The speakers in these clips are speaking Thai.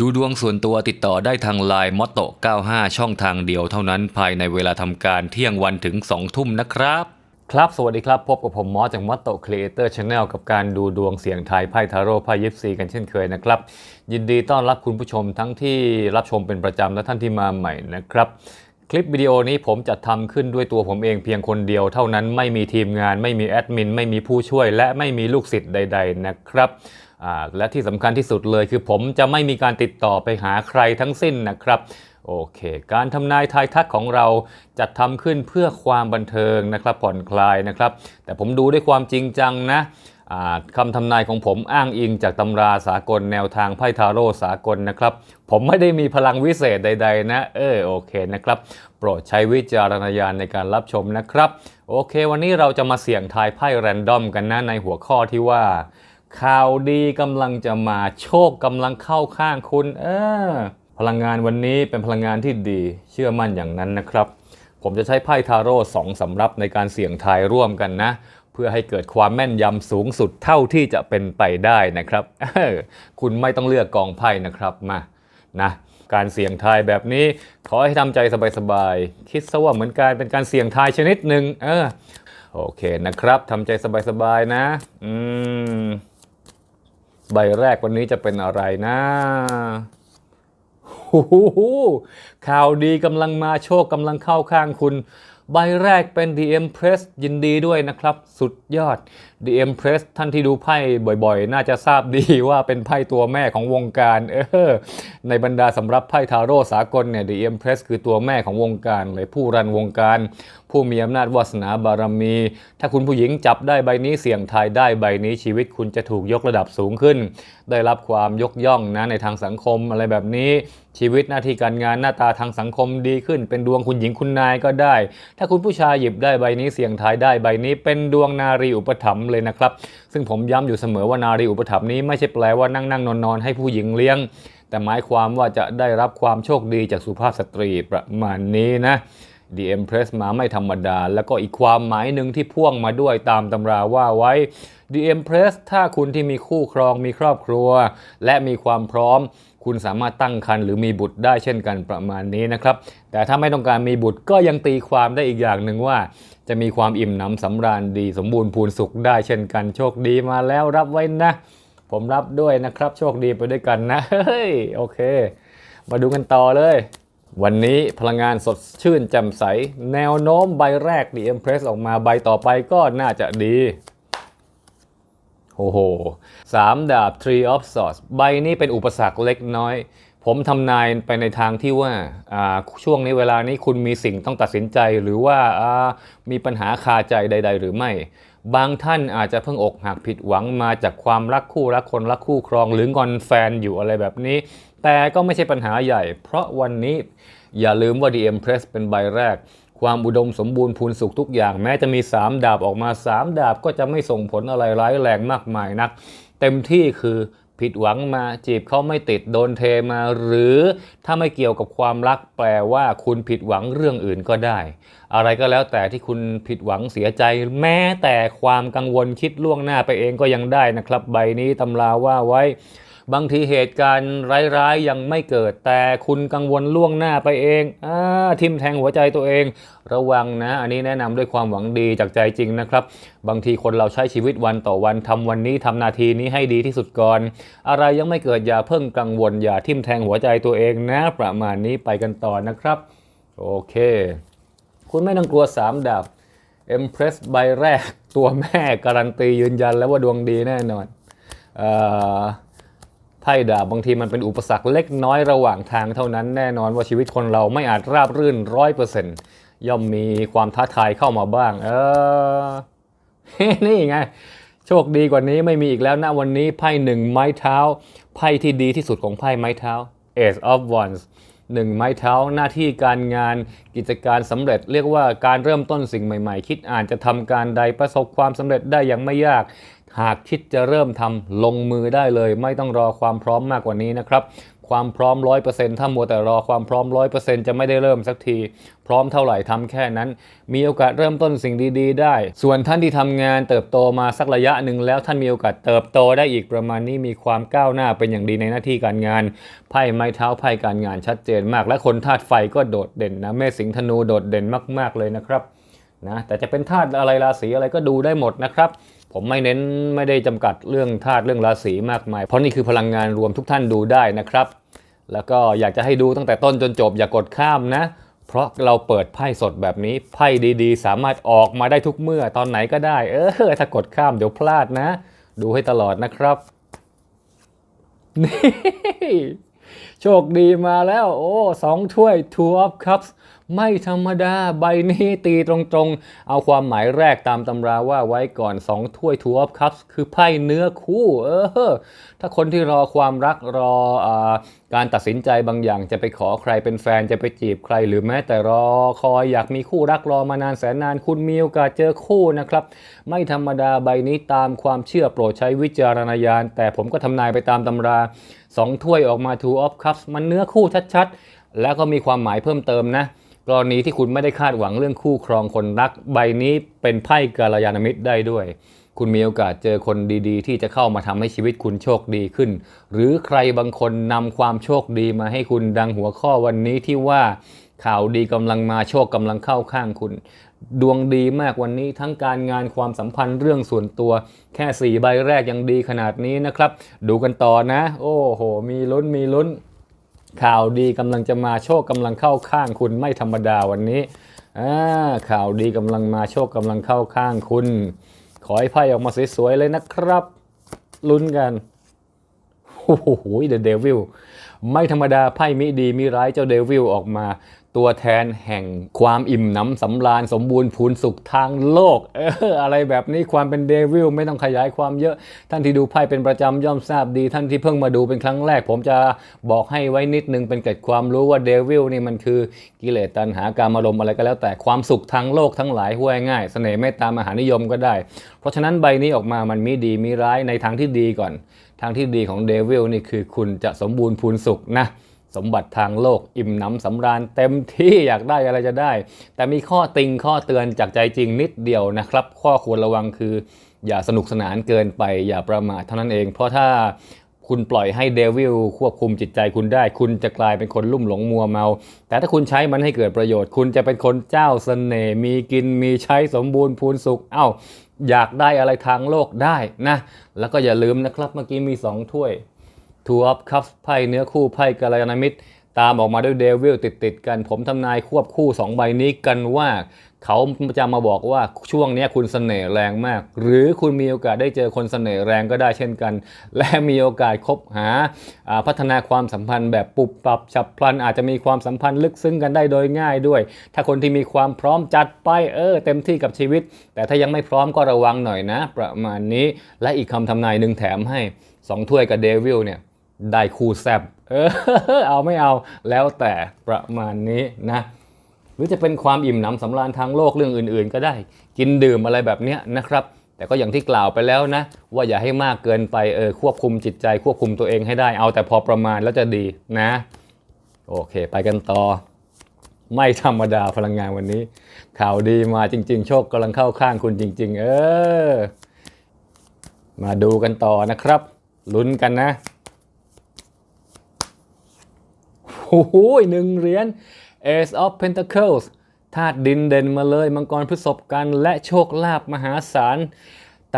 ดูดวงส่วนตัวติดต่อได้ทางไลน์มอตโต95 ช่องทางเดียวเท่านั้นภายในเวลาทำการเที่ยงวันถึง 2 ทุ่มนะครับ ครับ สวัสดีครับ พบกับผมมอสจากมอตโตครีเอเตอร์ชาแนลกับการดูดวงเสียงไทายไพ่ทาโร่ไพ่ยิปซีกันเช่นเคยนะครับ ยินดีต้อนรับคุณผู้ชมทั้งที่รับชมเป็นประจำและท่านที่มาใหม่นะครับ คลิปวิดีโอนี้ผมจะทำขึ้นด้วยตัวผมเองเพียงคนเดียวเท่านั้นไม่มีทีมงาน ไม่มีแอดมินไม่มีผู้ช่วย และไม่มีลูกศิษย์ใด ๆ นะครับ และที่สำคัญที่สุดเลยคือผมจะไม่มีการติดต่อไปหาใครทั้งสิ้นนะครับโอเค การทำนายทายทักของเราจัดทำขึ้นเพื่อความบันเทิงนะครับผ่อนคลายนะครับ แต่ผมดูด้วยความจริงจังนะคำทำนายของผมอ้างอิงจากตำราสากลแนวทางไพ่ทาโร่สากลนะครับ ผมไม่ได้มีพลังวิเศษใด ๆ นะ เออโอเคนะครับ โปรดใช้วิจารณญาณในการรับชมนะครับ โอเค วันนี้เราจะมาเสี่ยงทายไพ่แรนดอมกันนะในหัวข้อที่ว่า ข่าวดีกำลังจะมาโชคกำลังเข้าข้างคุณ เออ พลังงานวันนี้เป็นพลังงานที่ดี เชื่อมั่นอย่างนั้นนะครับ ผมจะใช้ไพ่ทาโร่สองสำรับในการเสี่ยงทายร่วมกันนะ เพื่อให้เกิดความแม่นยำสูงสุดเท่าที่จะเป็นไปได้นะครับคุณไม่ต้องเลือกกองไพ่นะครับมานะการเสี่ยงทายแบบนี้ ขอให้ทำใจสบายๆคิดซะว่าเหมือนการเป็นการเสี่ยงทายชนิดหนึ่งเออโอเคนะครับทำใจสบายๆนะ อืม ใบแรกวันนี้จะเป็นอะไรนะโอ้โหข่าวดีกำลังมาโชคกำลังเข้าข้างคุณ ใบแรกเป็น The Empress ยินดีด้วยนะครับ สุดยอด The Empress ท่านที่ดูไพ่บ่อยๆ น่าจะทราบดีว่าเป็นไพ่ตัวแม่ของวงการเออในบรรดาสำหรับไพ่ทาโร่สากลเนี่ย The Empress คือตัวแม่ของวงการเลยผู้รันวงการ ผู้มีอำนาจวาสนาบารมี ถ้าคุณผู้หญิงจับได้ใบนี้เสี่ยงทายได้ใบนี้ชีวิตคุณจะถูกยกระดับสูงขึ้น ได้รับความยกย่องนะในทางสังคมอะไรแบบนี้ชีวิตหน้าที่การงานหน้าตาทางสังคมดีขึ้น เป็นดวงคุณหญิงคุณนายก็ได้ ถ้าคุณผู้ชายหยิบได้ใบนี้เสี่ยงทายได้ใบนี้เป็นดวงนารีอุปถัมภ์เลยนะครับ ซึ่งผมย้ำอยู่เสมอว่านารีอุปถัมภ์นี้ไม่ใช่แปลว่านั่งนั่งนอนนอนให้ผู้หญิงเลี้ยง แต่หมายความว่าจะได้รับความโชคดีจากสุภาพสตรีประมาณนี้นะ The Empress มาไม่ธรรมดา แล้วก็อีกความหมายหนึ่งที่พ่วงมาด้วยตามตำราว่าไว้ The Empress ถ้าคุณที่มีคู่ครองมีครอบครัว และมีความพร้อม คุณสามารถตั้งครรภ์หรือมีบุตรได้เช่นกันประมาณนี้นะครับ แต่ถ้าไม่ต้องการมีบุตรก็ยังตีความได้อีกอย่างหนึ่งว่า จะมีความอิ่มหนำสำราญดีสมบูรณ์พูนสุขได้เช่นกันโชคดีมาแล้วรับไว้นะ ผมรับด้วยนะครับ โชคดีไปด้วยกันนะ เฮ้ย โอเค มาดูกันต่อเลย วันนี้พลังงานสดชื่นแจ่มใส แนวโน้มใบแรก The Empress ออกมาใบต่อไปก็น่าจะดีโอ้โหสามดาบ Tree of Swords ใบนี้เป็นอุปสรรคเล็กน้อย ผมทำนายไปในทางที่ว่าช่วงนี้เวลานี้คุณมีสิ่งต้องตัดสินใจหรือว่ามีปัญหาคาใจใด ๆ หรือไม่ บางท่านอาจจะเพิ่งอกหักผิดหวังมาจากความรักคู่รักคนรักคู่ครองหรืองอนแฟนอยู่อะไรแบบนี้ แต่ก็ไม่ใช่ปัญหาใหญ่ เพราะวันนี้อย่าลืมว่า The Empress เป็นใบแรก ความอุดมสมบูรณ์พูนสุขทุกอย่างแม้จะมี 3 ดาบออกมา 3 ดาบก็จะไม่ส่งผลอะไรร้ายแรงมากมายนัก เต็มที่คือ ผิดหวังมาจีบเขาไม่ติดโดนเทมา หรือถ้าไม่เกี่ยวกับความรักแปลว่าคุณผิดหวังเรื่องอื่นก็ได้ อะไรก็แล้วแต่ที่คุณผิดหวังเสียใจ แม้แต่ความกังวลคิดล่วงหน้าไปเองก็ยังได้นะครับ ใบนี้ตำราว่าไว้ บางทีเหตุการณ์ร้ายๆยังไม่เกิด แต่คุณกังวลล่วงหน้าไปเองอทิมแทงหัวใจตัวเอง ระวังนะ อันนี้แนะนำด้วยความหวังดีจากใจจริงนะครับ บางทีคนเราใช้ชีวิตวันต่อวันทำวันนี้ทำนาทีนี้ให้ดีที่สุดก่อน อะไรยังไม่เกิดอย่าเพิ่งกังวลอย่าทิมแทงหัวใจตัวเองนะ ประมาณนี้ไปกันต่อนะครับ โอเค คุณไม่ต้องกลัว 3ดาบ Empress ใบแรกตัวแม่การันตียืนยันแล้วว่าดวงดีแน่นอน เอ่อ ไพ่ดาบบางทีมันเป็นอุปสรรคเล็กน้อยระหว่างทางเท่านั้นแน่นอนว่าชีวิตคนเราไม่อาจราบรื่นร้อยเปอร์เซ็นต์ย่อมมีความท้าทายเข้ามาบ้าง เออนี่ไง โชคดีกว่านี้ไม่มีอีกแล้วนะวันนี้ไพ่หนึ่งไม้เท้า ไพ่ที่ดีที่สุดของไพ่ไม้เท้า Ace of Wands หนึ่งไม้เท้าหน้าที่การงานกิจการสำเร็จ เรียกว่าการเริ่มต้นสิ่งใหม่ ๆ คิดอ่านจะทำการใดประสบความสำเร็จได้อย่างไม่ยาก หากคิดจะเริ่มทำลงมือได้เลย ไม่ต้องรอความพร้อมมากกว่านี้นะครับ ความพร้อม 100%ถ้ามัวแต่รอความพร้อม 100%จะไม่ได้เริ่มสักที พร้อมเท่าไหร่ทำแค่นั้น มีโอกาสเริ่มต้นสิ่งดี ๆ ได้ ส่วนท่านที่ทำงานเติบโตมาสักระยะหนึ่งแล้วท่านมีโอกาสเติบโตได้อีกประมาณนี้มีความก้าวหน้าเป็นอย่างดีในหน้าที่การงานไพ่ไม้เท้าไพ่การงานชัดเจนมาก และคนธาตุไฟก็โดดเด่นนะแม่สิงห์ธนูโดดเด่นมาก ๆเลยนะครับนะแต่จะเป็นธาตุอะไรราศีอะไรก็ดูได้หมดนะครับ ผมไม่เน้นไม่ได้จำกัดเรื่องธาตุเรื่องราศีมากมาย เพราะนี่คือพลังงานรวมทุกท่านดูได้นะครับ แล้วก็อยากจะให้ดูตั้งแต่ต้นจนจบอย่ากดข้ามนะ เพราะเราเปิดไพ่สดแบบนี้ไพ่ดีๆ สามารถออกมาได้ทุกเมื่อตอนไหนก็ได้ เออถ้ากดข้ามเดี๋ยวพลาดนะ ดูให้ตลอดนะครับนี่โชคดีมาแล้ว โอ้สองถ้วย two of cups ไม่ธรรมดาใบนี้ตีตรงๆ เอาความหมายแรกตามตำราว่าไว้ก่อน 2 ถ้วย two of cups คือไพ่เนื้อคู่เออถ้าคนที่รอความรักรออการตัดสินใจบางอย่างจะไปขอใครเป็นแฟนจะไปจีบใคร หรือแม้แต่รอคอยอยากมีคู่รักรอมานานแสนนานคุณมีโอกาสเจอคู่นะครับ ไม่ธรรมดาใบนี้ตามความเชื่อโปรดใช้วิจารณญาณ แต่ผมก็ทำนายไปตามตำรา2ถ้วยออกมา two of cups มันเนื้อคู่ชัดๆ แล้วก็มีความหมายเพิ่มเติมนะ กรณีที่คุณไม่ได้คาดหวังเรื่องคู่ครองคนรัก ใบนี้เป็นไพ่กาลยานมิตรได้ด้วย คุณมีโอกาสเจอคนดีๆ ที่จะเข้ามาทำให้ชีวิตคุณโชคดีขึ้น หรือใครบางคนนำความโชคดีมาให้คุณดังหัวข้อวันนี้ที่ว่าข่าวดีกำลังมาโชคกำลังเข้าข้างคุณ ดวงดีมากวันนี้ทั้งการงานความสัมพันธ์เรื่องส่วนตัว แค่สี่ใบแรกยังดีขนาดนี้นะครับ ดูกันต่อนะ โอ้โห มีลุ้นมีลุ้น ข่าวดีกำลังจะมาโชคกำลังเข้าข้างคุณไม่ธรรมดาวันนี้ข่าวดีกำลังมาโชคกำลังเข้าข้างคุณ ขอให้ไพ่ออกมาสวยๆเลยนะครับลุ้นกันโอ้โหเดอะเดวิลไม่ธรรมดาไพ่มิดีมิร้ายเจ้าเดวิลออกมา ตัวแทนแห่งความอิ่มหนำสำราญสมบูรณ์พูนสุขทางโลกเอออะไรแบบนี้ความเป็นเดวิลไม่ต้องขยายความเยอะ ท่านที่ดูไพ่เป็นประจำย่อมทราบดี ท่านที่เพิ่งมาดูเป็นครั้งแรก ผมจะบอกให้ไว้นิดนึงเป็นเกร็ดความรู้ว่าเดวิลนี่มันคือกิเลสตัณหาการมารมณ์อะไรก็แล้วแต่ความสุขทางโลกทั้งหลายห้วยง่ายเสน่ห์เมตตามหานิยมก็ได้ เพราะฉะนั้นใบนี้ออกมามันมีดีมีร้ายในทางที่ดีก่อน ทางที่ดีของเดวิลนี่คือคุณจะสมบูรณ์พูนสุขนะ สมบัติทางโลกอิ่มหนำสำราญเต็มที่อยากได้อะไรจะได้ แต่มีข้อติงข้อเตือนจากใจจริงนิดเดียวนะครับ ข้อควรระวังคือ อย่าสนุกสนานเกินไป อย่าประมาทเท่านั้นเอง เพราะถ้าคุณปล่อยให้เดวิลควบคุมจิตใจคุณได้ คุณจะกลายเป็นคนลุ่มหลงมัวเมา แต่ถ้าคุณใช้มันให้เกิดประโยชน์ คุณจะเป็นคนเจ้าเสน่ห์มีกินมีใช้สมบูรณ์พูนสุขเอ้าอยากได้อะไรทางโลกได้นะ แล้วก็อย่าลืมนะครับเมื่อกี้มีสองถ้วย ทูอัพคัพไพ่เนื้อคู่ไพ่กัลยาณมิตร ตามออกมาด้วยเดวิลติดติดกัน ผมทำนายควบคู่ 2 ใบนี้กันว่า เขาจะมาบอกว่าช่วงนี้คุณเสน่ห์แรงมาก หรือคุณมีโอกาสได้เจอคนเสน่ห์แรงก็ได้เช่นกัน และมีโอกาสคบหาพัฒนาความสัมพันธ์แบบปุบปรับฉับพลันอาจจะมีความสัมพันธ์ลึกซึ้งกันได้โดยง่ายด้วย ถ้าคนที่มีความพร้อมจัดไปเออเต็มที่กับชีวิต แต่ถ้ายังไม่พร้อมก็ระวังหน่อยนะ ประมาณนี้และอีกคำทำนายหนึ่งแถมให้สองถ้วยกับเดวิลเนี่ย ได้คู่แซบเออเอาไม่เอาแล้วแต่ประมาณนี้นะหรือจะเป็นความอิ่มหนำสำราญทางโลกเรื่องอื่นๆ ก็ได้ กินดื่มอะไรแบบเนี้ยนะครับ แต่ก็อย่างที่กล่าวไปแล้วนะ ว่าอย่าให้มากเกินไปเออควบคุมจิตใจควบคุมตัวเองให้ได้เอาแต่พอประมาณแล้วจะดีนะ โอเค ไปกันต่อ ไม่ธรรมดาพลังงานวันนี้ ข่าวดีมาจริง ๆ โชคกำลังเข้าข้างคุณจริง ๆ เออ มาดูกันต่อนะครับลุ้นกันนะ โอ้โหหนึ่งเหรียญ Ace of Pentacles ธาตุดินเด่นมาเลยมังกรพฤษภกันและโชคลาภมหาศาล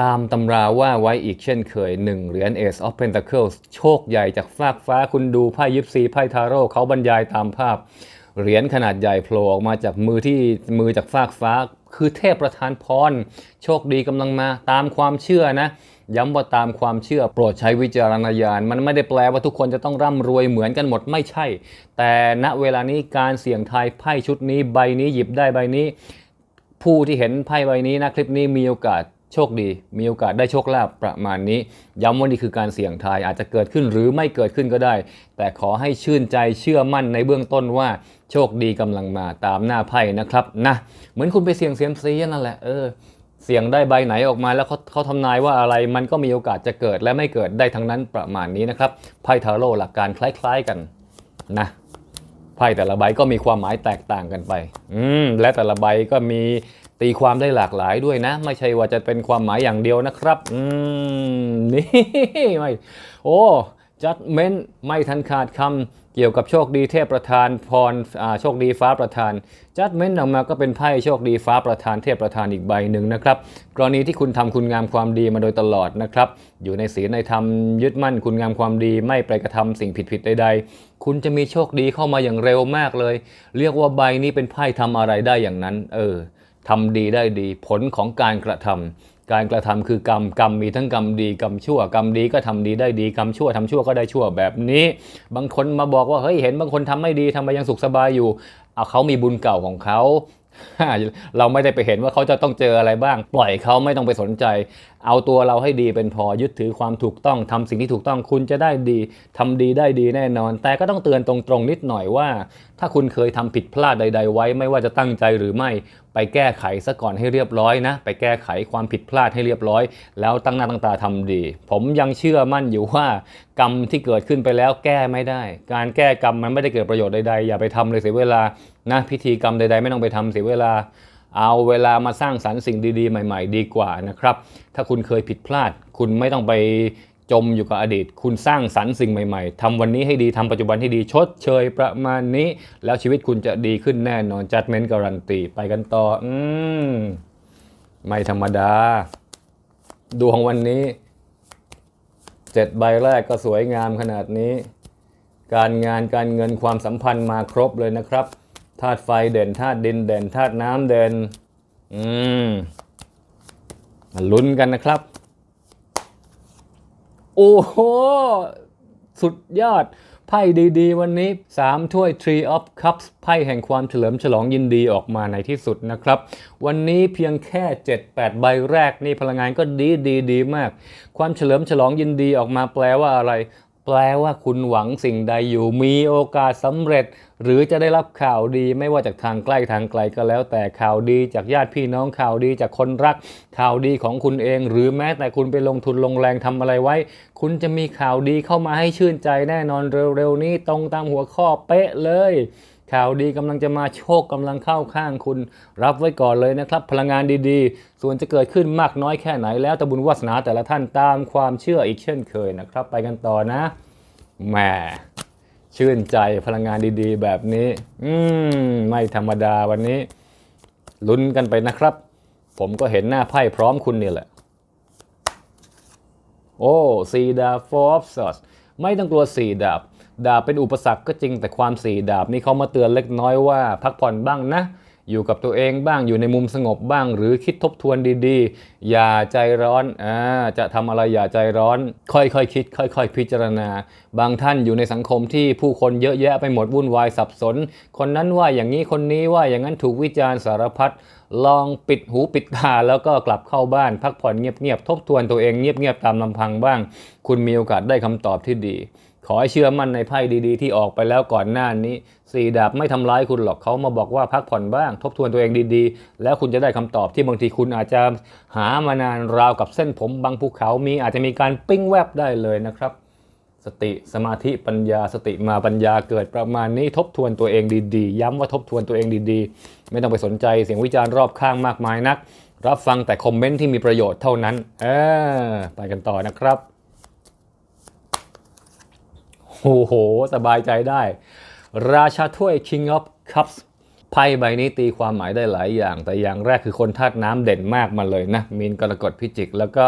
ตามตำราว่าไว้อีกเช่นเคยหนึ่งเหรียญ Ace of Pentacles โชคใหญ่จากฟากฟ้าคุณดูไพ่ยิปซีไพ่ทาโร่เขาบรรยายตามภาพ เหรียญขนาดใหญ่โผล่ออกมาจากมือที่มือจากฟากฟ้า คือเทพประธานพร โชคดีกำลังมาตามความเชื่อนะ ย้ำว่าตามความเชื่อโปรดใช้วิจารณญาณ มันไม่ได้แปลว่าทุกคนจะต้องร่ำรวยเหมือนกันหมดไม่ใช่ แต่ณเวลานี้การเสี่ยงทายไพ่ชุดนี้ใบนี้หยิบได้ใบนี้ ผู้ที่เห็นไพ่ใบนี้นะคลิปนี้มีโอกาสโชคดี มีโอกาสได้โชคลาภประมาณนี้ ย้ำว่านี่คือการเสี่ยงทายอาจจะเกิดขึ้นหรือไม่เกิดขึ้นก็ได้ แต่ขอให้ชื่นใจเชื่อมั่นในเบื้องต้นว่าโชคดีกำลังมาตามหน้าไพ่นะครับนะเหมือนคุณไปเสี่ยงเซียมซีนั่นแหละเออ เสี่ยงได้ใบไหนออกมาแล้วเขาเขาทำนายว่าอะไรมันก็มีโอกาสจะเกิดและไม่เกิดได้ทั้งนั้นประมาณนี้นะครับไพ่ทาโร่หลักการคล้ายๆกันนะไพ่แต่ละใบก็มีความหมายแตกต่างกันไป อืมและแต่ละใบก็มีตีความได้หลากหลายด้วยนะ ไม่ใช่ว่าจะเป็นความหมายอย่างเดียวนะครับ อืมนี่ไม่โอ้ judgment ไม่ทันขาดคำเกี่ยวกับโชคดีเทพประธานพรโชคดีฟ้าประธาน judgment ออกมาก็เป็นไพ่โชคดีฟ้าประธานเทพประธานอีกใบหนึ่งนะครับกรณีที่คุณทำคุณงามความดีมาโดยตลอดนะครับอยู่ในศีลในธรรมยึดมั่นคุณงามความดีไม่ไปกระทำสิ่งผิดๆใดๆ คุณจะมีโชคดีเข้ามาอย่างเร็วมากเลย เรียกว่าใบนี้เป็นไพ่ทำอะไรได้อย่างนั้น เออทำดีได้ดีผลของการกระทำ การกระทำคือกรรมกรรมมีทั้งกรรมดีกรรมชั่วกรรมดีก็ทำดีได้ดีกรรมชั่วทำชั่วก็ได้ชั่วแบบนี้ บางคนมาบอกว่าเฮ้ยเห็นบางคนทำไม่ดีทำไมยังสุขสบายอยู่เอาเขามีบุญเก่าของเขาเราไม่ได้ไปเห็นว่าเขาจะต้องเจออะไรบ้าง ปล่อยเขาไม่ต้องไปสนใจ เอาตัวเราให้ดีเป็นพอยึดถือความถูกต้องทำสิ่งที่ถูกต้องคุณจะได้ดีทำดีได้ดีแน่นอน แต่ก็ต้องเตือนตรงๆนิดหน่อยว่า ถ้าคุณเคยทำผิดพลาดใด ๆ ไว้ไม่ว่าจะตั้งใจหรือไม่ ไปแก้ไขซะก่อนให้เรียบร้อยนะ ไปแก้ไขความผิดพลาดให้เรียบร้อย แล้วตั้งหน้าตั้งตาทำดี ผมยังเชื่อมั่นอยู่ว่ากรรมที่เกิดขึ้นไปแล้วแก้ไม่ได้ การแก้กรรมมันไม่ได้เกิดประโยชน์ใดๆอย่าไปทำเลยเสียเวลานะพิธีกรรมใดๆ ไม่ต้องไปทำเสียเวลา เอาเวลามาสร้างสรรค์สิ่งดีๆ ใหม่ ๆ ดีกว่านะครับ ถ้าคุณเคยผิดพลาด คุณไม่ต้องไป จมอยู่กับอดีต คุณสร้างสรรค์สิ่งใหม่ๆทำวันนี้ให้ดีทำปัจจุบันให้ดีชดเชยประมาณนี้ แล้วชีวิตคุณจะดีขึ้นแน่นอนจัดเมนต์การันตีไปกันต่อ อืม ไม่ธรรมดา ดวงวันนี้เจ็ดใบแรกก็สวยงามขนาดนี้ การงานการเงินความสัมพันธ์มาครบเลยนะครับธาตุไฟเด่นธาตุดินเด่นธาตุน้ำเด่น อืมลุ้นกันนะครับ โอ้โห สุดยอด ไพ่ดีๆ วันนี้ 3 ถ้วย Tree of Cups ไพ่แห่งความเฉลิมฉลองยินดีออกมาในที่สุดนะครับ วันนี้เพียงแค่ 7-8 ใบแรกนี่พลังงานก็ดีดีดีมาก ความเฉลิมฉลองยินดีออกมาแปลว่าอะไร แปลว่าคุณหวังสิ่งใดอยู่มีโอกาสสำเร็จ หรือจะได้รับข่าวดีไม่ว่าจากทางใกล้ทางไกลก็แล้ว แต่ข่าวดีจากญาติพี่น้องข่าวดีจากคนรัก ข่าวดีของคุณเอง หรือแม้แต่คุณไปลงทุนลงแรงทำอะไรไว้ คุณจะมีข่าวดีเข้ามาให้ชื่นใจแน่นอนเร็วๆนี้ตรงตามหัวข้อเป๊ะเลย ข่าวดีกำลังจะมาโชคกำลังเข้าข้างคุณ รับไว้ก่อนเลยนะครับ พลังงานดีๆ ส่วนจะเกิดขึ้นมากน้อยแค่ไหนแล้วแต่บุญวาสนาแต่ละท่านตามความเชื่ออีกเช่นเคยนะครับ ไปกันต่อนะแหมชื่นใจพลังงานดีๆ แบบนี้ อืมไม่ธรรมดาวันนี้ ลุ้นกันไปนะครับ ผมก็เห็นหน้าไพ่พร้อมคุณนี่แหละ โอ้สีดาบ four of swords ไม่ต้องกลัวสีดาบ ดาบเป็นอุปสรรคก็จริงแต่ความสีดาบนี่เขามาเตือนเล็กน้อยว่าพักผ่อนบ้างนะ อยู่กับตัวเองบ้างอยู่ในมุมสงบบ้าง หรือคิดทบทวนดีๆ อย่าใจร้อนอ่าจะทำอะไรอย่าใจร้อน ค่อยๆคคิด ค่อยๆ พิจารณา บางท่านอยู่ในสังคมที่ผู้คนเยอะแยะไปหมดวุ่นวายสับสน คนนั้นว่าอย่างนี้คนนี้ว่าอย่างนั้นถูกวิจารณ์สารพัดลองปิดหูปิดตาแล้วก็กลับเข้าบ้าน พักผ่อนเงียบๆทบทวนตัวเองเงียบๆตามลำพังบ้าง คุณมีโอกาสได้คำตอบที่ดี ขอให้เชื่อมั่นในไพ่ดีๆ ที่ออกไปแล้วก่อนหน้านี้สี่ดาบไม่ทำร้ายคุณหรอกเขามาบอกว่าพักผ่อนบ้าง ทบทวนตัวเองดีๆ แล้วคุณจะได้คำตอบที่บางทีคุณอาจจะหามานานราวกับเส้นผมบางภูเขามีอาจจะมีการปิ้งแวบได้เลยนะครับ สติสมาธิปัญญาสติมาปัญญาเกิดประมาณนี้ทบทวนตัวเองดีๆ ย้ำว่าทบทวนตัวเองดีๆ ไม่ต้องไปสนใจเสียงวิจารณ์รอบข้างมากมายนัก รับฟังแต่คอมเมนต์ที่มีประโยชน์เท่านั้นเออไปกันต่อนะครับ โอ้โห สบายใจได้ ราชาถ้วย King of Cups ไพ่ใบนี้ตีความหมายได้หลายอย่าง แต่อย่างแรกคือคนธาตุน้ำเด่นมากมาเลยนะ มีนกรกฎพิจิก แล้วก็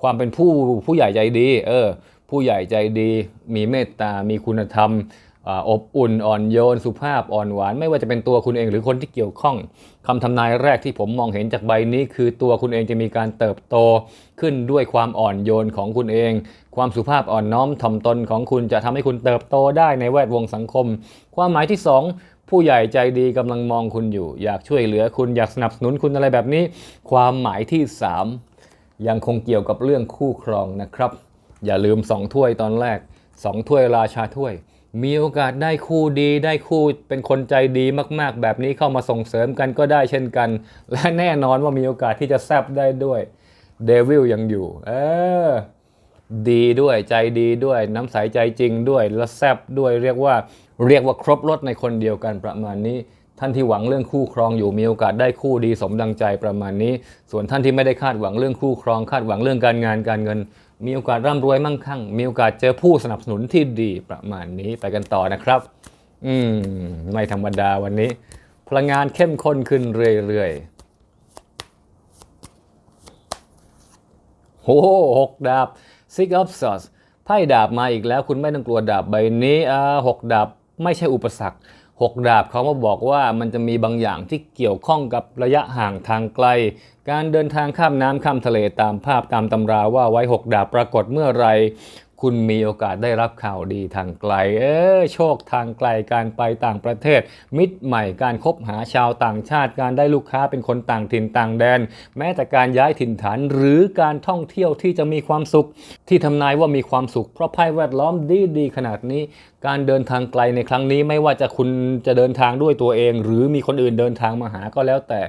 ความเป็นผู้ผู้ใหญ่ใจดี เออ ผู้ใหญ่ใจดี มีเมตตา มีคุณธรรมอาอบอุ่นอ่อนโยนสุภาพอ่อนหวาน ไม่ว่าจะเป็นตัวคุณเองหรือคนที่เกี่ยวข้องคำทำนายแรกที่ผมมองเห็นจากใบนี้ คือตัวคุณเองจะมีการเติบโตขึ้นด้วยความอ่อนโยนของคุณเอง ความสุภาพอ่อนน้อมถ่อมตนของคุณจะทำให้คุณเติบโตได้ในแวดวงสังคม ความหมายที่สองผู้ใหญ่ใจดีกำลังมองคุณอยู่ อยากช่วยเหลือคุณอยากสนับสนุนคุณอะไรแบบนี้ ความหมายที่สามยังคงเกี่ยวกับเรื่องคู่ครองนะครับ อย่าลืมสองถ้วยตอนแรกสองถ้วยราชาถ้วย มีโอกาสได้คู่ดีได้คู่เป็นคนใจดีมาก ๆ แบบนี้เข้ามาส่งเสริมกันก็ได้เช่นกัน และแน่นอนว่ามีโอกาสที่จะแซบได้ด้วยเดวิลยังอยู่ เออ ดีด้วยใจดีด้วย น้ำใสใจจริงด้วยและแซบด้วยเรียกว่าเรียกว่าครบรถในคนเดียวกันประมาณนี้ ท่านที่หวังเรื่องคู่ครองอยู่มีโอกาสได้คู่ดีสมดังใจประมาณนี้ ส่วนท่านที่ไม่ได้คาดหวังเรื่องคู่ครอง คาดหวังเรื่องการงานการเงิน มีโอกาสร่ำรวยมั่งคั่ง มีโอกาสเจอผู้สนับสนุนที่ดีประมาณนี้ไปกันต่อนะครับ อืมไม่ธรรมดาวันนี้ พลังงานเข้มข้นขึ้นเรื่อยๆโอ้โหหกดาบ Six of Swords ไพ่ดาบมาอีกแล้ว คุณไม่ต้องกลัวดาบใบนี้อ่าหกดาบไม่ใช่อุปสรรคหกดาบเขามาบอกว่ามันจะมีบางอย่างที่เกี่ยวข้องกับระยะห่างทางไกล การเดินทางข้ามน้ำข้ามทะเลตามภาพตามตำราว่าไว้หกดาบปรากฏเมื่อไร คุณมีโอกาสได้รับข่าวดีทางไกล เออโชคทางไกลการไปต่างประเทศ มิตรใหม่การคบหาชาวต่างชาติการได้ลูกค้าเป็นคนต่างถิ่นต่างแดน แม้แต่การย้ายถิ่นฐานหรือการท่องเที่ยวที่จะมีความสุข ที่ทำนายว่ามีความสุข เพราะไพ่แวดล้อมดีดีขนาดนี้ การเดินทางไกลในครั้งนี้ไม่ว่าจะคุณจะเดินทางด้วยตัวเอง หรือมีคนอื่นเดินทางมาหาก็แล้วแต่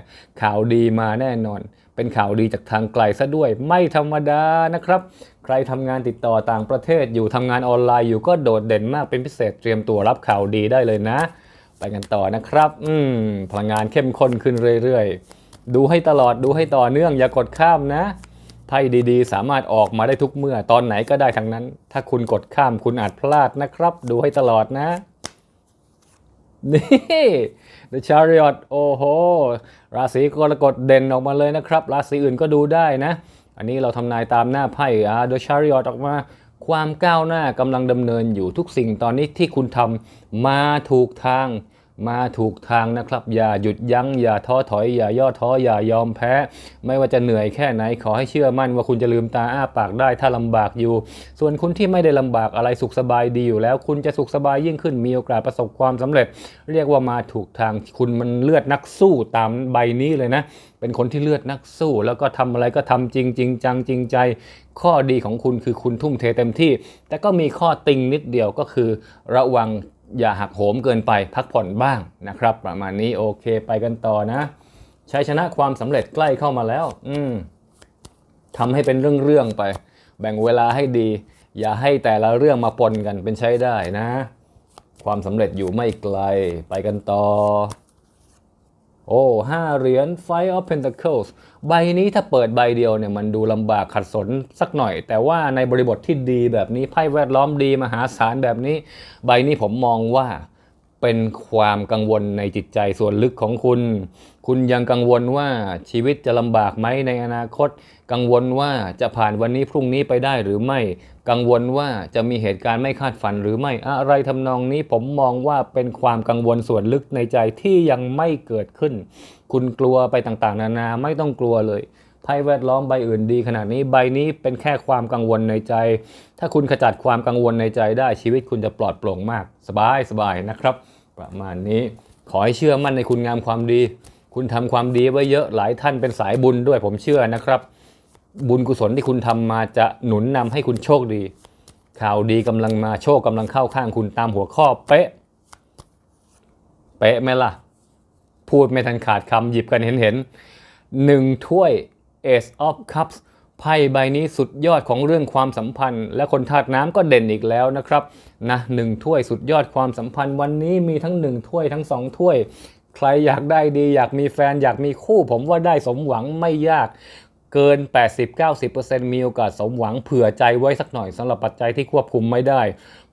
ข่าวดีมาแน่นอน เป็นข่าวดีจากทางไกลซะด้วยไม่ธรรมดานะครับ ใครทำงานติดต่อต่างประเทศอยู่ทำงานออนไลน์อยู่ก็โดดเด่นมากเป็นพิเศษเตรียมตัวรับข่าวดีได้เลยนะ ไปกันต่อนะครับ อืมพลังงานเข้มข้นขึ้นเรื่อยๆ ดูให้ตลอดดูให้ต่อเนื่องอย่ากดข้ามนะไพ่ดีๆ สามารถออกมาได้ทุกเมื่อตอนไหนก็ได้ทั้งนั้น ถ้าคุณกดข้ามคุณอาจพลาดนะครับ ดูให้ตลอดนะนี่ The Chariot โอ้โห ราศีกรกฎเด่นออกมาเลยนะครับ ราศีอื่นก็ดูได้นะ อันนี้เราทำนายตามหน้าไพ่อ่าโดยชาริยอออกมา ความก้าวหน้ากำลังดำเนินอยู่ทุกสิ่งตอนนี้ที่คุณทำมาถูกทาง มาถูกทางนะครับ อย่าหยุดยัง้ง อย่าท้อถอย อย่าย่อท้อ อย่ายอมแพ้ ไม่ว่าจะเหนื่อยแค่ไหน ขอให้เชื่อมั่นว่าคุณจะลืมตาอ้าปากได้ถ้าลำบากอยู่ ส่วนคุณที่ไม่ได้ลำบากอะไรสุขสบายดีอยู่แล้ว คุณจะสุขสบายยิ่งขึ้น มีโอกาสประสบความสำเร็จ เรียกว่ามาถูกทาง คุณมันเลือดนักสู้ตามใบนี้เลยนะ เป็นคนที่เลือดนักสู้ แล้วก็ทำอะไรก็ทำจริงจริงจังจริงใจ ข้อดีของคุณคือคุณทุ่มเทเต็มที่ แต่ก็มีข้อติงนิดเดียวก็คือระวัง อย่าหักโหมเกินไปพักผ่อนบ้างนะครับ ประมาณนี้โอเคไปกันต่อนะชัยชนะความสำเร็จใกล้เข้ามาแล้ว อืมทำให้เป็นเรื่องๆไป แบ่งเวลาให้ดี อย่าให้แต่ละเรื่องมาปนกันเป็นใช้ได้นะ ความสำเร็จอยู่ไม่ไกลไปกันต่อ โอ้ห้าเหรียญ Five of Pentacles ใบนี้ถ้าเปิดใบเดียวเนี่ยมันดูลำบากขัดสนสักหน่อย แต่ว่าในบริบทที่ดีแบบนี้ไพ่แวดล้อมดีมหาศาลแบบนี้ ใบนี้ผมมองว่า เป็นความกังวลในจิตใจส่วนลึกของคุณ คุณยังกังวลว่าชีวิตจะลำบากไหมในอนาคต กังวลว่าจะผ่านวันนี้พรุ่งนี้ไปได้หรือไม่ กังวลว่าจะมีเหตุการณ์ไม่คาดฝันหรือไม่ อะไรทำนองนี้ผมมองว่าเป็นความกังวลส่วนลึกในใจที่ยังไม่เกิดขึ้น คุณกลัวไปต่างๆ นานาไม่ต้องกลัวเลยไพ่แวดล้อมใบอื่นดีขนาดนี้ใบนี้เป็นแค่ความกังวลในใจ ถ้าคุณขจัดความกังวลในใจได้ชีวิตคุณจะปลอดโปร่งมาก สบายสบายนะครับ ประมาณนี้ขอให้เชื่อมั่นในคุณงามความดี คุณทำความดีไว้เยอะหลายท่านเป็นสายบุญด้วยผมเชื่อนะครับ บุญกุศลที่คุณทำมาจะหนุนนำให้คุณโชคดี ข่าวดีกำลังมาโชคกำลังเข้าข้างคุณตามหัวข้อเป๊ะ เป๊ะไหมล่ะ พูดไม่ทันขาดคำหยิบกันเห็นเห็นหนึ่งถ้วย Ace of Cups ไพ่ใบนี้สุดยอดของเรื่องความสัมพันธ์ และคนธาตุน้ำก็เด่นอีกแล้วนะครับนะหนึ่งถ้วยสุดยอดความสัมพันธ์ วันนี้มีทั้งหนึ่งถ้วยทั้งสองถ้วย ใครอยากได้ดีอยากมีแฟนอยากมีคู่ ผมว่าได้สมหวังไม่ยากเกิน 80-90%มีโอกาสสมหวังเผื่อใจไว้สักหน่อยสำหรับปัจจัยที่ควบคุมไม่ได้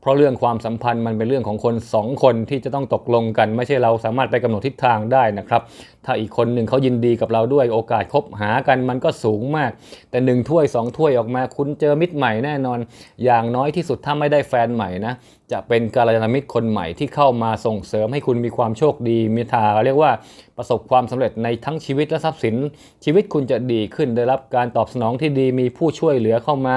เพราะเรื่องความสัมพันธ์มันเป็นเรื่องของคนสองคนที่จะต้องตกลงกัน ไม่ใช่เราสามารถไปกำหนดทิศทางได้นะครับ ถ้าอีกคนหนึ่งเขายินดีกับเราด้วยโอกาสคบหากันมันก็สูงมาก แต่หนึ่งถ้วยสองถ้วยออกมาคุณเจอมิตรใหม่แน่นอน อย่างน้อยที่สุดถ้าไม่ได้แฟนใหม่นะจะเป็นกาลยานมิตรคนใหม่ที่เข้ามาส่งเสริมให้คุณมีความโชคดีมีทาเรียกว่าประสบความสำเร็จในทั้งชีวิตและทรัพย์สิน ชีวิตคุณจะดีขึ้นได้รับการตอบสนองที่ดีมีผู้ช่วยเหลือเข้ามา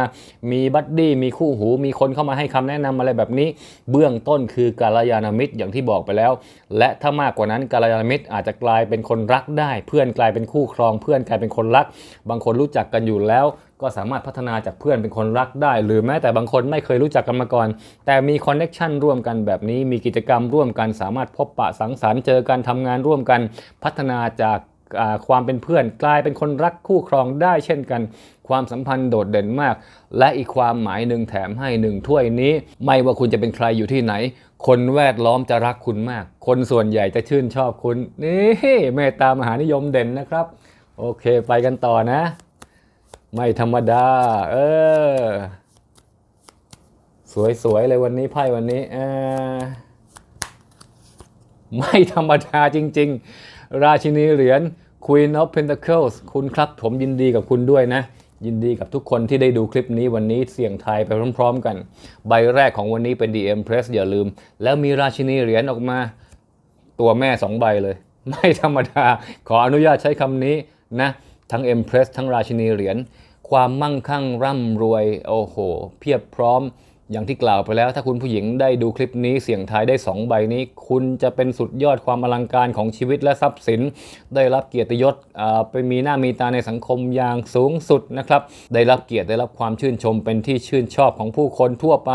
มีบัดดี้มีคู่หู มีคนเข้ามาให้คำแนะนำอะไรแบบนี้ เบื้องต้นคือกาลยานามิตรอย่างที่บอกไปแล้ว และถ้ามากกว่านั้นกาลยานามิตรอาจจะกลายเป็นคนรักได้ เพื่อนกลายเป็นคู่ครอง เพื่อนกลายเป็นคนรัก บางคนรู้จักกันอยู่แล้ว ก็สามารถพัฒนาจากเพื่อนเป็นคนรักได้ หรือแม้แต่บางคนไม่เคยรู้จักกันมาก่อน แต่มีคอนเน็ชันร่วมกันแบบนี้มีกิจกรรมร่วมกันสามารถพบปะสังสรรค์เจอกันทำงานร่วมกันพัฒนาจากความเป็นเพื่อนกลายเป็นคนรักคู่ครองได้เช่นกัน ความสัมพันธ์โดดเด่นมาก และอีกความหมายหนึ่งแถมให้หนึ่งถ้วยนี้ ไม่ว่าคุณจะเป็นใครอยู่ที่ไหน คนแวดล้อมจะรักคุณมาก คนส่วนใหญ่จะชื่นชอบคุณ นี่เมตตามหานิยมเด่นนะครับ โอเคไปกันต่อนะ ไม่ธรรมดา เออ สวยๆเลยวันนี้ไพ่วันนี้เออไม่ธรรมดาจริง ๆ ราชินีเหรียญ Queen of Pentacles คุณครับผมยินดีกับคุณด้วยนะ ยินดีกับทุกคนที่ได้ดูคลิปนี้วันนี้เสี่ยงทายไปพร้อมๆกัน ใบแรกของวันนี้เป็น DM Press อย่าลืม แล้วมีราชินีเหรียญออกมา ตัวแม่สองใบเลย ไม่ธรรมดา ขออนุญาตใช้คำนี้นะ ทั้ง Empress ทั้งราชินีเหรียญความมั่งคั่งร่ำรวย โอ้โห เพียบพร้อม อย่างที่กล่าวไปแล้วถ้าคุณผู้หญิงได้ดูคลิปนี้เสี่ยงทายได้ 2 ใบนี้ คุณจะเป็นสุดยอดความอลังการของชีวิตและทรัพย์สิน ได้รับเกียรติยศไปมีหน้ามีตาในสังคมอย่างสูงสุดนะครับ ได้รับเกียรติได้รับความชื่นชมเป็นที่ชื่นชอบของผู้คนทั่วไป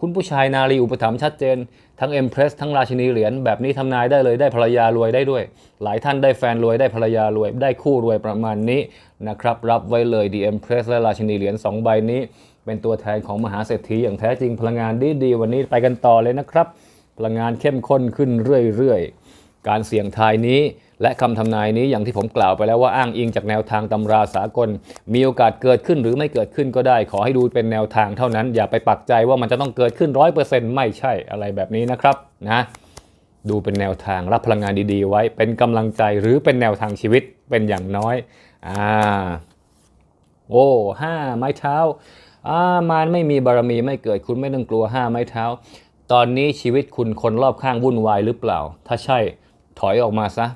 คุณผู้ชายนารีอุปถัมภ์ชัดเจน ทั้ง Empress ทั้งราชินีเหรียญแบบนี้ทำนายได้เลยได้ภรรยารวยได้ด้วย หลายท่านได้แฟนรวยได้ภรรยารวย ได้คู่รวยประมาณนี้นะครับรับไว้เลย The Empress และราชินีเหรียญ2ใบนี้ เป็นตัวแทนของมหาเศรษฐีอย่างแท้จริงพลังงานดีดีๆวันนี้ไปกันต่อเลยนะครับ พลังงานเข้มข้นขึ้นเรื่อยๆ การเสี่ยงทายนี้และคำทำนายนี้อย่างที่ผมกล่าวไปแล้วว่าอ้างอิงจากแนวทางตำราสากล มีโอกาสเกิดขึ้นหรือไม่เกิดขึ้นก็ได้ ขอให้ดูเป็นแนวทางเท่านั้น อย่าไปปักใจว่ามันจะต้องเกิดขึ้นร้อยเปอร์เซ็นต์ไม่ใช่อะไรแบบนี้นะครับนะดูเป็นแนวทางรับพลังงานดีๆ ไว้เป็นกำลังใจหรือเป็นแนวทางชีวิตเป็นอย่างน้อยอ่าโอ้ห้าไม้เท้า อ่ามารไม่มีบารมีไม่เกิดคุณไม่ต้องกลัวห้าไม้เท้า ตอนนี้ชีวิตคุณคนรอบข้างวุ่นวายหรือเปล่า ถ้าใช่ถอยออกมาซะ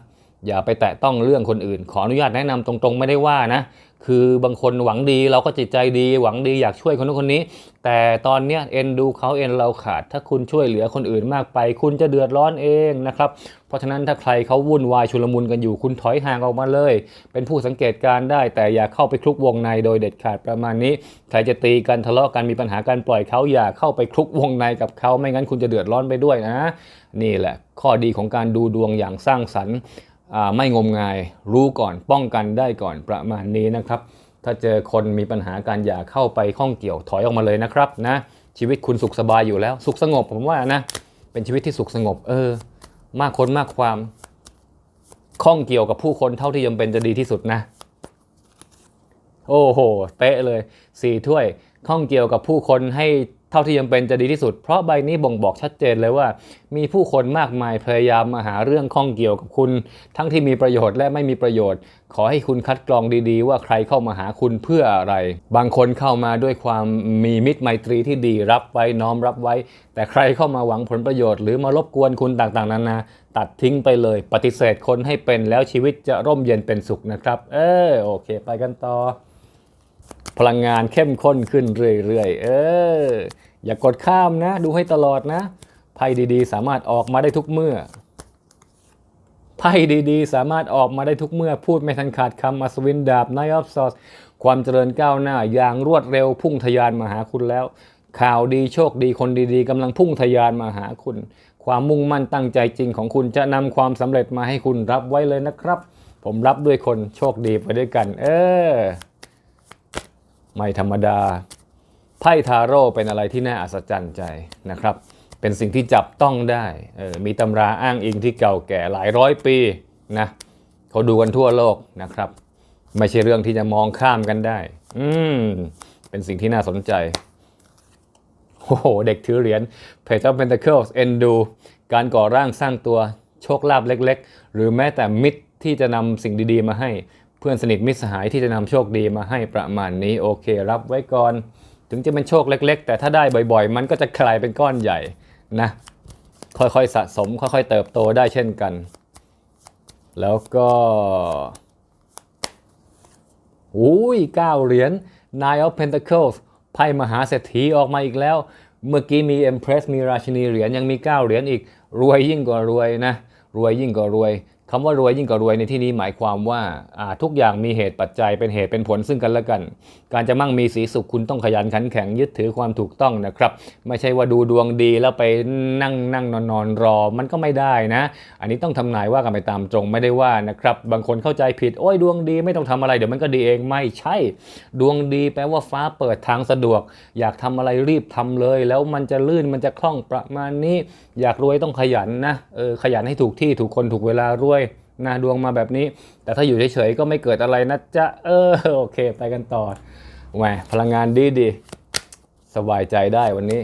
อย่าไปแตะต้องเรื่องคนอื่น ขออนุญาตแนะนำตรงๆ ไม่ได้ว่านะ คือบางคนหวังดีเราก็จิตใจดี หวังดีอยากช่วยคนนู้นคนนี้ แต่ตอนเนี้ยเอ็นดูเขาเอ็นเราขาด ถ้าคุณช่วยเหลือคนอื่นมากไป คุณจะเดือดร้อนเองนะครับเพราะฉะนั้นถ้าใครเขาวุ่นวายชุลมุนกันอยู่ คุณถอยห่างออกมาเลย เป็นผู้สังเกตการได้ แต่อย่าเข้าไปคลุกวงในโดยเด็ดขาดประมาณนี้ใครจะตีกันทะเลาะกันมีปัญหาการปล่อยเขาอย่าเข้าไปคลุกวงในกับเขาไม่งั้นคุณจะเดือดร้อนไปด้วยนะ นี่แหละ ข้อดีของการดูดวงอย่างสร้างสรรค์ ไม่งมงายรู้ก่อนป้องกันได้ก่อนประมาณนี้นะครับ ถ้าเจอคนมีปัญหาการอย่าเข้าไปข้องเกี่ยวถอยออกมาเลยนะครับนะชีวิตคุณสุขสบายอยู่แล้ว สุขสงบผมว่านะเป็นชีวิตที่สุขสงบ เออ มากคนมากความข้องเกี่ยวกับผู้คนเท่าที่จำเป็นจะดีที่สุดนะ โอ้โห เป๊ะเลยสี่ถ้วยข้องเกี่ยวกับผู้คนให้ เท่าที่จำเป็นจะดีที่สุด เพราะใบนี้บ่งบอกชัดเจนเลยว่า มีผู้คนมากมายพยายามมาหาเรื่องข้องเกี่ยวกับคุณ ทั้งที่มีประโยชน์และไม่มีประโยชน์ ขอให้คุณคัดกรองดีๆ ว่าใครเข้ามาหาคุณเพื่ออะไร บางคนเข้ามาด้วยความมีมิตรไมตรีที่ดีรับไว้น้อมรับไว้ แต่ใครเข้ามาหวังผลประโยชน์หรือมารบกวนคุณต่างๆนานาตัดทิ้งไปเลย ปฏิเสธคนให้เป็นแล้วชีวิตจะร่มเย็นเป็นสุขนะครับ เออโอเค ไปกันต่อ พลังงานเข้มข้นขึ้นเรื่อยๆ เออ อย่ากดข้ามนะ ดูให้ตลอดนะ ไพ่ดีๆ สามารถออกมาได้ทุกเมื่อ ไพ่ดีๆ สามารถออกมาได้ทุกเมื่อ พูดไม่ทันขาดคำอัศวินดาบ Knight of Swords ความเจริญก้าวหน้าอย่างรวดเร็วพุ่งทะยานมาหาคุณแล้ว ข่าวดีโชคดีคนดีๆกำลังพุ่งทะยานมาหาคุณ ความมุ่งมั่นตั้งใจจริงของคุณจะนำความสำเร็จมาให้คุณรับไว้เลยนะครับ ผมรับด้วยคนโชคดีไปด้วยกัน เออ ไม่ธรรมดา ไพ่ทาโร่เป็นอะไรที่น่าอัศจรรย์ใจนะครับ เป็นสิ่งที่จับต้องได้ออมีตำราอ้างอิงที่เก่าแก่หลายร้อยปีนะเขาดูกันทั่วโลกนะครับ ไม่ใช่เรื่องที่จะมองข้ามกันได้ อืมเป็นสิ่งที่น่าสนใจโอ้โห เด็กถือเหรียญ Page of Pentacles เอ็นดูการก่อร่างสร้างตัวโชคลาภเล็กๆ หรือแม้แต่มิตรที่จะนำสิ่งดีๆมาให้ เพื่อนสนิทมิตรสหายที่จะนำโชคดีมาให้ประมาณนี้โอเค รับไว้ก่อน ถึงจะเป็นโชคเล็ก ๆ แต่ถ้าได้บ่อยๆ มันก็จะกลายเป็นก้อนใหญ่นะ ค่อยๆสะสม ค่อยๆ เติบโตได้เช่นกัน แล้วก็อุ้ยเก้าเหรียญ Nine of Pentacles ไพ่มหาเศรษฐีออกมาอีกแล้ว เมื่อกี้มี Empress มีราชินีเหรียญยังมี 9 เหรียญอีก รวยยิ่งกว่ารวยนะ รวยยิ่งกว่ารวย คำว่ารวยยิ่งกว่ารวยในที่นี้หมายความว่าทุกอย่างมีเหตุปัจจัยเป็นเหตุเป็นผลซึ่งกันและกัน การจะมั่งมีสีสุขคุณต้องขยันขันแข็งยึดถือความถูกต้องนะครับ ไม่ใช่ว่าดูดวงดีแล้วไปนั่งนั่งนอนนอนรอ มันก็ไม่ได้นะ อันนี้ต้องทำนายว่ากันไปตามตรงไม่ได้ว่านะครับ บางคนเข้าใจผิดโอ้ยดวงดีไม่ต้องทำอะไรเดี๋ยวมันก็ดีเองไม่ใช่ ดวงดีแปลว่าฟ้าเปิดทางสะดวก อยากทำอะไรรีบทำเลย แล้วมันจะลื่นมันจะคล่องประมาณนี้ อยากรวยต้องขยันนะเออขยันให้ถูกที่ถูกคนถูกเวลารวย นะดวงมาแบบนี้ แต่ถ้าอยู่เฉยๆก็ไม่เกิดอะไรนะจ๊ะเออโอเค ไปกันต่อแหมพลังงานดีดีๆสบายใจได้วันนี้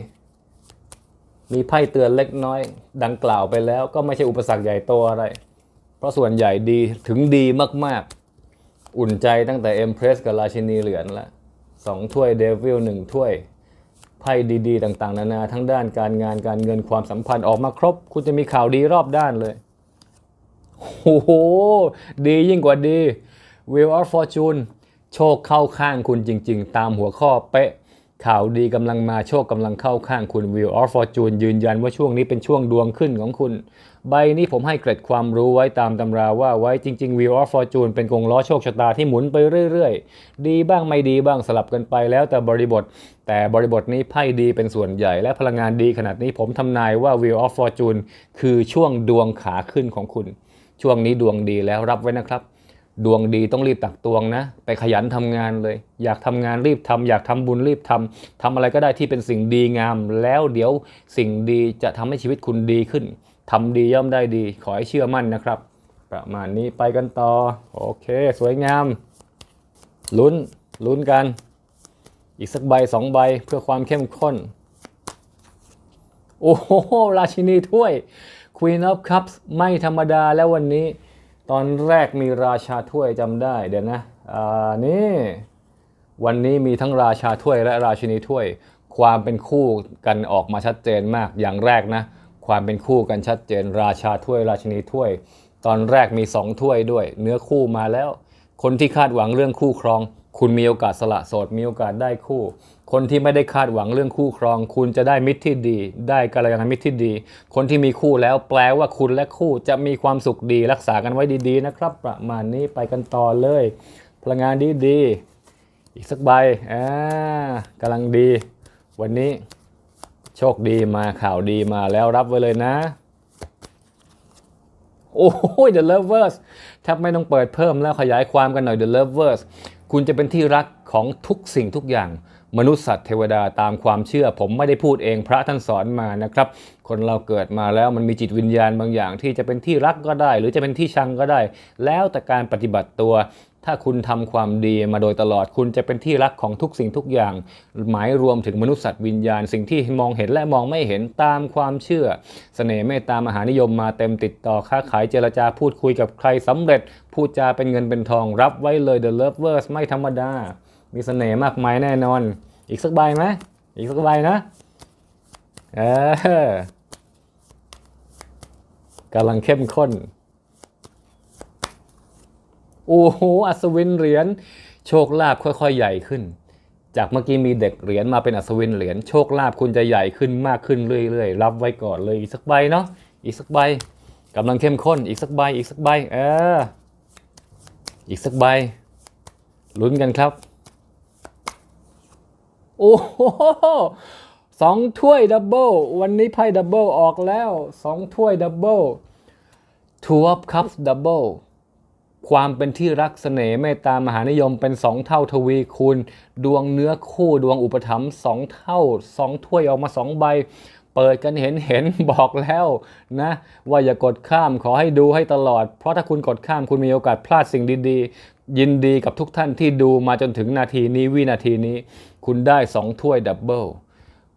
มีไพ่เตือนเล็กน้อย ดังกล่าวไปแล้วก็ไม่ใช่อุปสรรคใหญ่โตอะไร เพราะส่วนใหญ่ดีถึงดีมากๆ อุ่นใจตั้งแต่ Empress กับราชินีเหรียญละสองถ้วยเดวิลหนึ่งถ้วยไพ่ดีๆ ต่างๆ นานาทั้งด้านการงานการเงินความสัมพันธ์ออกมาครบ คุณจะมีข่าวดีรอบด้านเลย โอ้โห ดียิ่งกว่าดี Wheel of Fortune โชคเข้าข้างคุณจริง ๆ ตามหัวข้อเป๊ะ ข่าวดีกำลังมาโชคกำลังเข้าข้างคุณ Wheel of Fortune ยืนยันว่าช่วงนี้เป็นช่วงดวงขึ้นของคุณ ใบนี้ผมให้เกร็ดความรู้ไว้ตามตำราว่าไว้จริง ๆ Wheel of Fortune เป็นกงล้อโชคชะตาที่หมุนไปเรื่อย ๆ ดีบ้างไม่ดีบ้างสลับกันไปแล้วแต่บริบท แต่บริบทนี้ไพ่ดีเป็นส่วนใหญ่และพลังงานดีขนาดนี้ผมทำนายว่า Wheel of Fortune คือช่วงดวงขาขึ้นของคุณ ช่วงนี้ดวงดีแล้วรับไว้นะครับ ดวงดีต้องรีบตักตวงนะ ไปขยันทำงานเลย อยากทำงานรีบทำอยากทำบุญรีบทำทำอะไรก็ได้ที่เป็นสิ่งดีงาม แล้วเดี๋ยวสิ่งดีจะทำให้ชีวิตคุณดีขึ้นทำดีย่อมได้ดี ขอให้เชื่อมั่นนะครับ ประมาณนี้ไปกันต่อ โอเค สวยงาม ลุ้นลุ้นกัน อีกสักใบสองใบเพื่อความเข้มข้น โอ้โหราชินีถ้วย Queen of Cups ไม่ธรรมดาแล้ววันนี้ ตอนแรกมีราชาถ้วยจำได้เดี๋ยวนะอ่านี่วันนี้มีทั้งราชาถ้วยและราชินีถ้วย ความเป็นคู่กันออกมาชัดเจนมากอย่างแรกนะ ความเป็นคู่กันชัดเจน ราชาถ้วย ราชินีถ้วย ตอนแรกมีสองถ้วยด้วย เนื้อคู่มาแล้ว คนที่คาดหวังเรื่องคู่ครอง คุณมีโอกาสสละโสด มีโอกาสได้คู่ คนที่ไม่ได้คาดหวังเรื่องคู่ครอง คุณจะได้มิตรที่ดี ได้กัลยาณมิตรที่ดี คนที่มีคู่แล้วแปลว่าคุณและคู่จะมีความสุขดี รักษากันไว้ดีๆนะครับ ประมาณนี้ไปกันต่อเลย พลังงานดีๆอีกสักใบอ่ากำลังดี วันนี้ โชคดีมาข่าวดีมาแล้วรับไว้เลยนะโอ้ย The Lovers แทบไม่ต้องเปิดเพิ่มแล้วขยายความกันหน่อย The Lovers คุณจะเป็นที่รักของทุกสิ่งทุกอย่าง มนุษย์สัตว์เทวดาตามความเชื่อ ผมไม่ได้พูดเองพระท่านสอนมานะครับ คนเราเกิดมาแล้วมันมีจิตวิญญาณบางอย่าง ที่จะเป็นที่รักก็ได้ หรือจะเป็นที่ชังก็ได้ แล้วแต่การปฏิบัติตัว ถ้าคุณทำความดีมาโดยตลอด คุณจะเป็นที่รักของทุกสิ่งทุกอย่าง หมายรวมถึงมนุษย์สัตว์วิญญาณ สิ่งที่มองเห็นและมองไม่เห็นตามความเชื่อเสน่ห์เมตตามหานิยมมาเต็มติดต่อค้าขายเจรจาพูดคุยกับใครสำเร็จ พูดจาเป็นเงินเป็นทองรับไว้เลย The Lovers ไม่ธรรมดา มีเสน่ห์มากมายแน่นอน อีกสักใบไหมอีกสักใบนะเออกำลังเข้มข้น โอ้โหอัศวินเหรียญโชคลาภค่อยๆ ใหญ่ขึ้น จากเมื่อกี้มีเด็กเหรียญมาเป็นอัศวินเหรียญโชคลาภคุณจะใหญ่ขึ้นมากขึ้นเรื่อยๆ รับไว้ก่อนเลยอีกสักใบเนาะอีกสักใบกำลังเข้มข้นอีกสักใบอีกสักใบเอออีกสักใบลุ้นกันครับ โอ้โหสองถ้วยดับเบิลวันนี้ไพ่ดับเบิลออกแล้วสองถ้วยดับเบิล Two of Cups Double ความเป็นที่รักเสน่ห์เมตตามหานิยมเป็นสองเท่าทวีคูณ ดวงเนื้อคู่ดวงอุปถัมภ์สองเท่าสองถ้วยออกมาสองใบ เปิดกันเห็นเห็นบอกแล้วนะว่าอย่ากดข้ามขอให้ดูให้ตลอด เพราะถ้าคุณกดข้ามคุณมีโอกาสพลาดสิ่งดีๆ ยินดีกับทุกท่านที่ดูมาจนถึงนาทีนี้วินาทีนี้ คุณได้สองถ้วยดับเบิล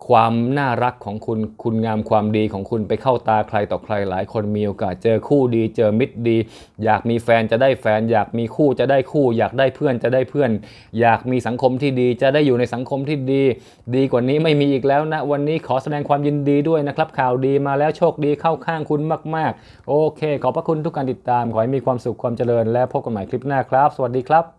ความน่ารักของคุณคุณงามความดีของคุณไปเข้าตาใครต่อใครหลายคนมีโอกาสเจอคู่ดี เจอมิตรดี อยากมีแฟนจะได้แฟน อยากมีคู่จะได้คู่ อยากได้เพื่อนจะได้เพื่อน อยากมีสังคมที่ดี จะได้อยู่ในสังคมที่ดี ดีกว่านี้ไม่มีอีกแล้วนะ วันนี้ขอแสดงความยินดีด้วยนะครับ ข่าวดีมาแล้วโชคดีเข้าข้างคุณมาก ๆ โอเค ขอบพระคุณทุกการติดตามขอให้มีความสุขความเจริญและพบกันใหม่คลิปหน้าครับ สวัสดีครับ